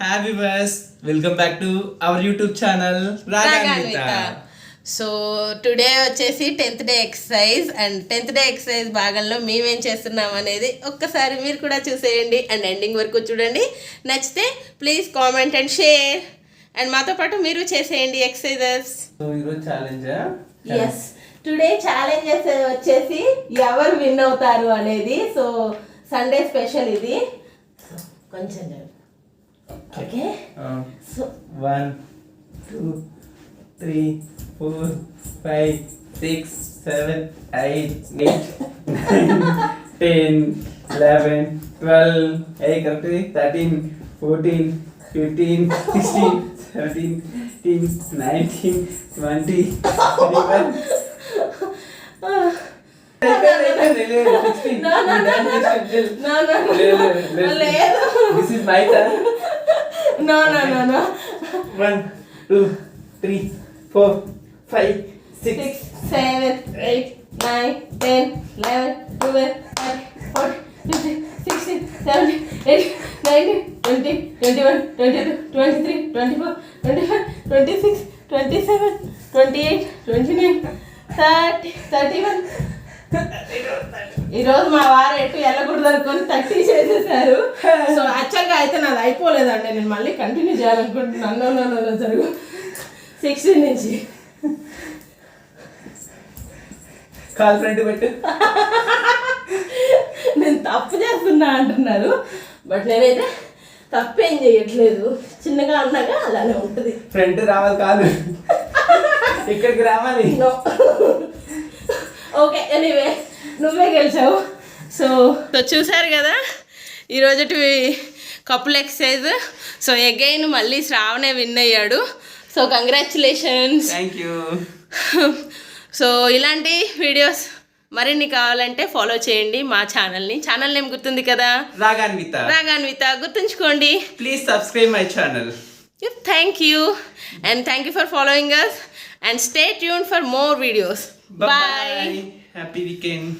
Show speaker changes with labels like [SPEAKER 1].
[SPEAKER 1] Happy bus welcome back to our YouTube channel
[SPEAKER 2] so today వచ్చేసి tenth day exercise and tenth day exercise భాగంలో మేమేం చేస్తున్నాం అనేది ఒక్కసారి మీరు కూడా చూసేయండి అండ్ ఎండింగ్ వరకు చూడండి. నచ్చితే please comment and share and మాతో పాటు మీరు చేసేయండి ఎక్సర్సైజెస్ ఎస్ టుడే ఛాలెంజెస్ వచ్చేసి ఎవరు విన్ అవుతారు అనేది. సో సండే స్పెషల్ ఇది. కొంచెం okay so
[SPEAKER 1] one two three four five six seven eight eight nine ten eleven twelve ఏ correct thirteen fourteen fifteen sixteen seventeen eighteen nineteen twenty twenty one
[SPEAKER 2] No, no, no, no, no, no, no. లేదు.
[SPEAKER 1] This is my turn
[SPEAKER 2] no no no no
[SPEAKER 1] one two three four five six
[SPEAKER 2] six seven eight nine ten eleven twelve thirty forty fifty sixteen seventeen eight nineteen twenty twenty one twenty two twenty three twenty four twenty five twenty six twenty seven twenty eight twenty nine thirty thirty one ఈరోజు మా వారు ఎటు వెళ్ళకూడదు అనుకొని thirty చేసేసారు so యాక్చువల్గా అయితే నాది అయిపోలేదండి. నేను మళ్ళీ కంటిన్యూ చేయాలనుకుంటున్నాను నో నో నో జరుగు. సిక్స్టీన్ నుంచి.
[SPEAKER 1] కాల్ ఫ్రంట్ పెట్టు.
[SPEAKER 2] నేను తప్పు చేస్తున్నా అంటున్నారు. బట్ నేనైతే తప్పేం చేయట్లేదు. చిన్నగా అన్నాగా అలానే ఉంటుంది.
[SPEAKER 1] ఫ్రంట్ రావాలి కాదు. ఇక్కడికి రావాలి.
[SPEAKER 2] ఓకే ఎనీవే నువ్వే గెలిచావు. సో సో చూసారు కదా? ఈరోజు కపుల్ ఎక్సర్సైజ్ సో అగైన్ మళ్ళీ శ్రావణే విన్ అయ్యాడు. So congratulations.
[SPEAKER 1] Thank you
[SPEAKER 2] so ఇలాంటి వీడియోస్ మరిన్ని కావాలంటే ఫాలో చేయండి మా ఛానల్ని. ఛానల్ నేమ్ గుర్తుంది కదా?
[SPEAKER 1] రాగాన్విత.
[SPEAKER 2] రాగాన్విత. గుర్తుంచుకోండి.
[SPEAKER 1] Please subscribe my channel
[SPEAKER 2] thank you and thank you for following us and stay tuned for more videos bye
[SPEAKER 1] happy weekend